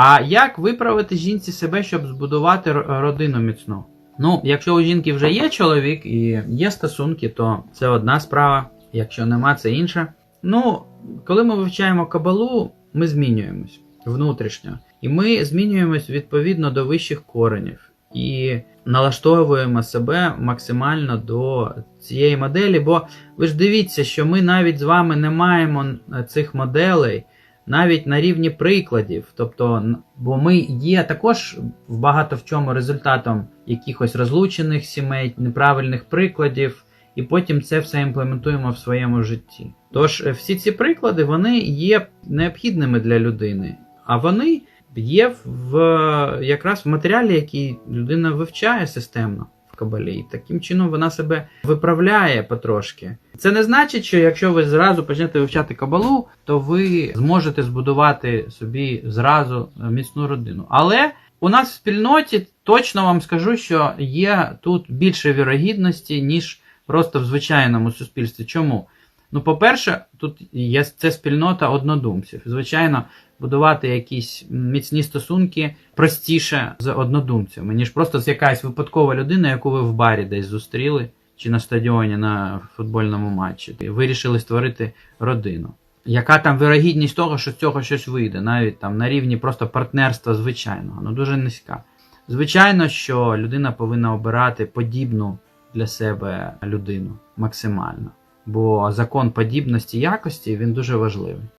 А як виправити жінці себе, щоб збудувати родину міцну? Ну, якщо у жінки вже є чоловік і є стосунки, то це одна справа. Якщо нема, це інша. Ну, коли ми вивчаємо кабалу, ми змінюємось внутрішньо. І ми змінюємось відповідно до вищих коренів і налаштовуємо себе максимально до цієї моделі. Бо ви ж дивіться, що ми навіть з вами не маємо е, цих моделей навіть на рівні прикладів. Тобто, бо ми є також в багато в чому результатом якихось розлучених сімей, неправильних прикладів, і потім це все імплементуємо в своєму житті. Тож е, всі ці приклади вони є необхідними для людини, а вони є в якраз в матеріалі, який людина вивчає системно кабалі. Таким чином вона себе виправляє потрошки. Це не значить, що якщо ви зразу почнете вивчати кабалу, то ви зможете збудувати собі зразу міцну родину. Але у нас в спільноті точно вам скажу, що є тут більше вірогідності, ніж просто в звичайному суспільстві. Чому? Ну, по-перше, тут є це спільнота однодумців. Звичайно, будувати якісь міцні стосунки простіше з однодумцями, ніж просто з якась випадкова людина, яку ви в барі десь зустріли, чи на стадіоні на футбольному матчі. І вирішили створити родину. Яка там вирогідність того, що з цього щось вийде, навіть там на рівні просто партнерства звичайного, ну дуже низька. Звичайно, що людина повинна обирати подібну для себе людину максимально. Бо закон подібності якості він дуже важливий.